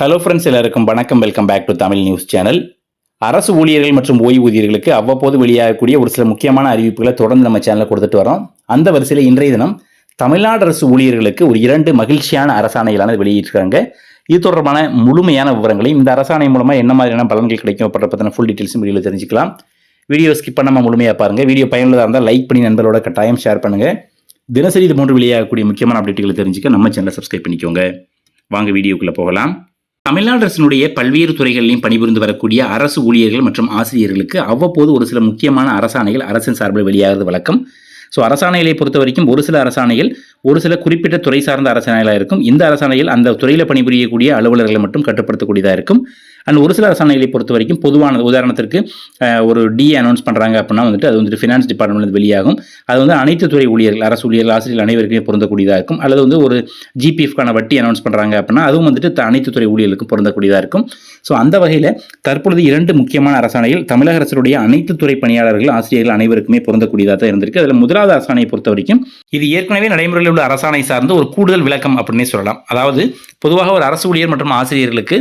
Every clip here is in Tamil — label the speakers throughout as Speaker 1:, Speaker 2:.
Speaker 1: ஹலோ ஃப்ரெண்ட்ஸ் எல்லாருக்கும் வணக்கம். Welcome back to Tamil news channel அரசு ஊழியர்கள் மற்றும் ஓய்வூதியர்களுக்கு அவ்வப்போது வெளியாகக்கூடிய ஒரு சில முக்கியமான அறிவிப்புகளை தொடர்ந்து நம்ம சேனலில் கொடுத்துட்டு வரோம். அந்த வரிசையில் இன்றைய தினம் தமிழ்நாடு அரசு ஊழியர்களுக்கு ஒரு இரண்டு மகிழ்ச்சியான அரசாணைகளான வெளியிட்டிருக்காங்க. இது தொடர்பான முழுமையான விவரங்களையும் இந்த அரசாணை மூலமாக என்ன மாதிரியான பலன்கள் கிடைக்கும் அப்படின்ற பற்றின ஃபுல் டீட்டெயில்ஸும் வீடியோவில் தெரிஞ்சுக்கலாம். வீடியோ ஸ்கிப் பண்ணாமல் முழுமையாக பாருங்கள் வீடியோ பயனுள்ளதாக இருந்தால் லைக் பண்ணி நண்பர்களோட கட்டாயம் ஷேர் பண்ணுங்கள் தினசரி இது போன்று வெளியாகக்கூடிய முக்கியமான அப்டேட்டுகளை தெரிஞ்சுக்க நம்ம சேனலை சப்ஸ்கிரைப் பண்ணிக்கோங்க. வாங்க வீடியோக்குள்ளே போகலாம். தமிழ்நாடு அரசினுடைய பல்வேறு துறைகளிலும் பணிபுரிந்து வரக்கூடிய அரசு ஊழியர்கள் மற்றும் ஆசிரியர்களுக்கு அவ்வப்போது ஒரு சில முக்கியமான அரசாணைகள் அரசின் சார்பில் வெளியாகிறது வழக்கம். ஸோ அரசாணைகளை பொறுத்த வரைக்கும் ஒரு சில அரசாணைகள் ஒரு சில குறிப்பிட்ட துறை சார்ந்த அரசாணைகளாக இருக்கும். இந்த அரசாணையில் அந்த துறையில் பணிபுரியக்கூடிய அலுவலர்களை மட்டும் கட்டுப்படுத்தக்கூடியதாக இருக்கும். அண்ட் ஒரு சில அரசாணைகளை பொறுத்த வரைக்கும் பொதுவானது உதாரணத்திற்கு ஒரு டி அனௌன்ஸ் பண்ணுறாங்க அப்படின்னா வந்துட்டு அது வந்துட்டு ஃபினான்ஸ் டிபார்ட்மெண்ட் வெளியாகும். அது வந்து அனைத்து துறை ஊழியர்கள் அரசு ஊழியர்கள் ஆசிரியர்கள் அனைவருக்குமே பொருந்தக்கூடியதாக இருக்கும். அல்லது வந்து ஒரு ஜிபிஎஃப்கான வட்டி அனௌன்ஸ் பண்ணுறாங்க அப்படின்னா அதுவும் வந்துட்டு அனைத்து துறை ஊழியர்களுக்கும் பொருந்தக்கூடியதாக இருக்கும். ஸோ அந்த வகையில் தற்பொழுது இரண்டு முக்கியமான அரசாணைகள் தமிழக அரசுடைய அனைத்து துறை பணியாளர்கள் ஆசிரியர்கள் அனைவருக்குமே பொருந்தக்கூடியதாக தான் இருந்திருக்கு. அதில் முதலாவது அரசாணையை பொறுத்த வரைக்கும் இது ஏற்கனவே நடைமுறையில் உள்ள அரசாணை சார்ந்து ஒரு கூடுதல் விளக்கம் அப்படின்னே சொல்லலாம். அதாவது பொதுவாக ஒரு அரசு ஊழியர் மற்றும் ஆசிரியர்களுக்கு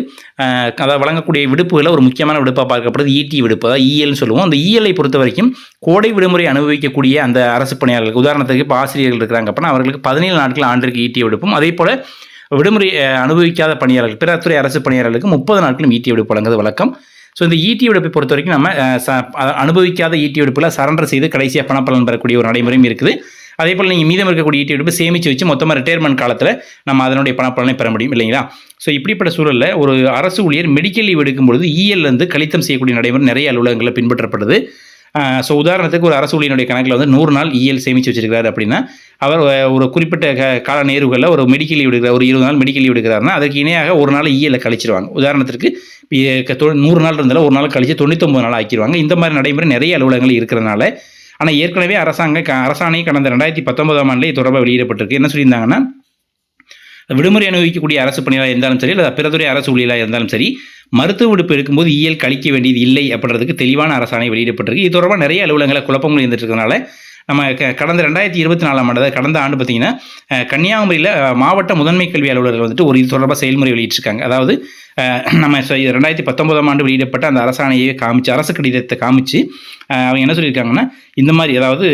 Speaker 1: அதாவது வழங்கக்கூடிய விடுப்புகளை ஒரு முக்கியமான விடுப்பாக பார்க்கப்படுது இடி விடுப்பு அதாவது இஎல்னு சொல்லுவோம். அந்த இஎல்ஐ பொறுத்த வரைக்கும் கோடை விடுமுறை அனுபவிக்கக்கூடிய அந்த அரசு பணியாளர்களுக்கு உதாரணத்துக்கு இப்போ ஆசிரியர்கள் இருக்கிறாங்க அப்படின்னா அவர்களுக்கு பதினேழு நாட்கள் ஆண்டிற்கு ஈட்டி விடுப்பும். அதே போல் விடுமுறை அனுபவிக்காத பணியாளர்கள் பிறத்துறை அரசு பணியாளர்களுக்கு முப்பது நாட்களும் ஈட்டி விடுப்பு வழங்குவது வழக்கம். ஸோ இந்த ஈட்டி விடுப்பை பொறுத்த வரைக்கும் நம்ம ச- அனுபவிக்காத ஈட்டி விடுப்பில் சரண்டர் செய்து கடைசியாக பணப்பலன் பெறக்கூடிய ஒரு நடைமுறையும் இருக்குது. அதே போல் நீங்கள் மீதம் இருக்கக்கூடிய ஈட்டி சேமித்து வச்சு மொத்தமாக ரிட்டையர்மெண்ட் காலத்தில் நம்ம அதனுடைய பணப்பலனை பெற முடியும் இல்லைங்களா? ஸோ இப்படிப்பட்ட சூழலில் ஒரு அரசு ஊழியர் மெடிக்கல் லீவ் எடுக்கும்பொழுது இஎல்லேருந்து வந்து கழித்தம் செய்யக்கூடிய நடைமுறை நிறைய அலுவலகங்களில் பின்பற்றப்படுது. ஸோ உதாரணத்துக்கு ஒரு அரசு ஊழியனுடைய கணக்கில் வந்து நூறு நாள் இஎல் சேமித்து வச்சிருக்காரு அப்படின்னா அவர் ஒரு குறிப்பிட்ட க- கால நேர்வுகளில் ஒரு மெடிக்கல் லீவ் எடுக்கிறார் ஒரு இருபது நாள் மெடிக்கல் லீவ் எடுக்கிறாருன்னா அதுக்கு இணையாக ஒரு நாள் இஎல்ல கழிச்சிருவாங்க. உதாரணத்திற்கு நூறு நாள் இருந்தாலும் ஒரு நாள் கழிச்சு தொண்ணூத்தொம்பது நாள் ஆக்கிடுவாங்க இந்த மாதிரி நடைமுறை நிறைய அலுவலகங்கள் இருக்கிறனால ஆனால் ஏற்கனவே அரசாங்க க- அரசாணை கடந்த ரெண்டாயிரத்தி பத்தொன்பதாம் ஆண்டில் இது தொடர்பாக வெளியிடப்பட்டிருக்கு. என்ன சொல்லியிருந்தாங்கன்னா விடுமுறை அனுபவிக்கக்கூடிய அரசு பணியாளர் இருந்தாலும் சரி இல்லை பிறதுறை அரசு ஊழியராக இருந்தாலும் சரி மருத்துவ விடுப்பு எடுக்கும்போது இயல் கழிக்க வேண்டியது இல்லை அப்படின்றதுக்கு தெளிவான அரசாணை வெளியிடப்பட்டிருக்கு. இது தொடர்பாக நிறைய அலுவலங்களை குழப்பங்கள் இருந்துட்டு இருக்கறனால நம்ம க- கடந்த ரெண்டாயிரத்தி இருபத்தி நாலாம் ஆண்டு கடந்த ஆண்டு பார்த்தீங்கன்னா கன்னியாகுமரியில் மாவட்ட முதன்மை கல்வி அலுவலர்கள் வந்துட்டு ஒரு இது தொடர்பாக செயல்முறை வெளியிட்டிருக்காங்க. அதாவது நம்ம ரெண்டாயிரத்தி பத்தொன்பதாம் ஆண்டு வெளியிடப்பட்ட அந்த அரசாணையை காமிச்சு அரசு கடிதத்தை காமிச்சு அவங்க என்ன சொல்லியிருக்காங்கன்னா இந்த மாதிரி அதாவது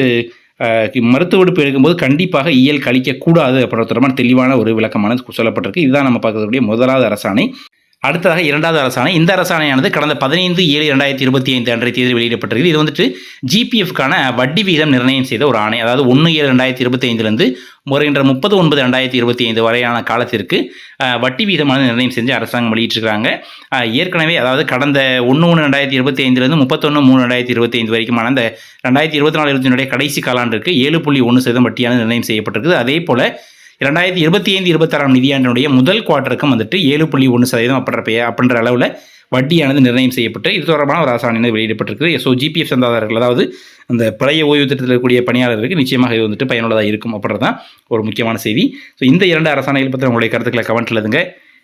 Speaker 1: மருத்துவ விடுப்பு எடுக்கும்போது கண்டிப்பாக இயல் கழிக்கக்கூடாது அப்படின்ற தொடர்பான தெளிவான ஒரு விளக்கமான சொல்லப்பட்டிருக்கு. இதுதான் நம்ம பார்க்கக்கூடிய முதலாவது அரசாணை. அடுத்ததாக இரண்டாவது அரசாணை. இந்த அரசாணையானது கடந்த பதினைந்து ஏழு ரெண்டாயிரத்தி இருபத்தி ஐந்து அன்றைய தேதி வெளியிடப்பட்டிருக்கு இது வந்துட்டு ஜிபிஎஃப்கான வட்டி விகிதம் நிர்ணயம் செய்த ஒரு ஆணை. அதாவது ஒன்று ஏழு ரெண்டாயிரத்தி இருபத்தி ஐந்துலேருந்து முறைகின்ற முப்பது ஒன்பது ரெண்டாயிரத்தி இருபத்தி ஐந்து வரையான காலத்திற்கு வட்டி வீதமான நிர்ணயம் செஞ்சு அரசாங்கம் வெளியிட்டிருக்காங்க ஏற்கனவே அதாவது கடந்த ஒன்று ஒன்று ரெண்டாயிரத்தி இருபத்தி ஐந்துலேருந்து முப்பத்தொன்று மூணு ரெண்டாயிரத்தி இருபத்தி ஐந்து வரைக்குமான அந்த ரெண்டாயிரத்தி இருபத்தி நாலு இருபத்தி கடைசி காலாண்டிற்கு ஏழு புள்ளி ஒன்று சதவீதம் வட்டியான நிர்ணயம் செய்யப்பட்டிருக்குது. அதே போல் இரண்டாயிரத்தி இருபத்தி ஐந்து இருபத்தாறாம் நிதியாண்டினுடைய முதல் குவார்ட்டருக்கும் வந்துட்டு ஏழு புள்ளி ஒன்று சதவீதம் அப்படின்ற பெய- அப்படின்ற அளவில் வட்டியானது நிர்ணயம் செய்யப்பட்டு இது தொடர்பான ஒரு அரசாணை வெளியிடப்பட்டிருக்கு ஸோ ஜிபிஎஃப் சந்தாதாரர்கள் அதாவது அந்த பழைய ஓய்வு திட்டத்தில் இருக்கக்கூடிய பணியாளர்களுக்கு நிச்சயமாக இது வந்துட்டு பயனுள்ளதாக இருக்கும் அப்படின்றது தான் ஒரு முக்கியமான செய்தி. ஸோ இந்த இரண்டு அரசாணைகள் பற்றி உங்களுடைய கருத்துக்களை கமெண்ட் எழுதுங்க.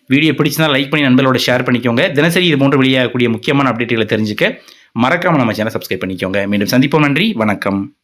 Speaker 1: வீடியோ பிடிச்சிருந்தா லைக் பண்ணி நண்பர்களோட ஷேர் பண்ணிக்கோங்க. தினசரி இது போன்று வெளியாகக்கூடிய முக்கியமான அப்டேட்டுகளை தெரிஞ்சுக்க மறக்காமல் நம்ம சேனல் சப்ஸ்கிரைப் பண்ணிக்கோங்க. மீண்டும் சந்திப்போம். நன்றி. வணக்கம்.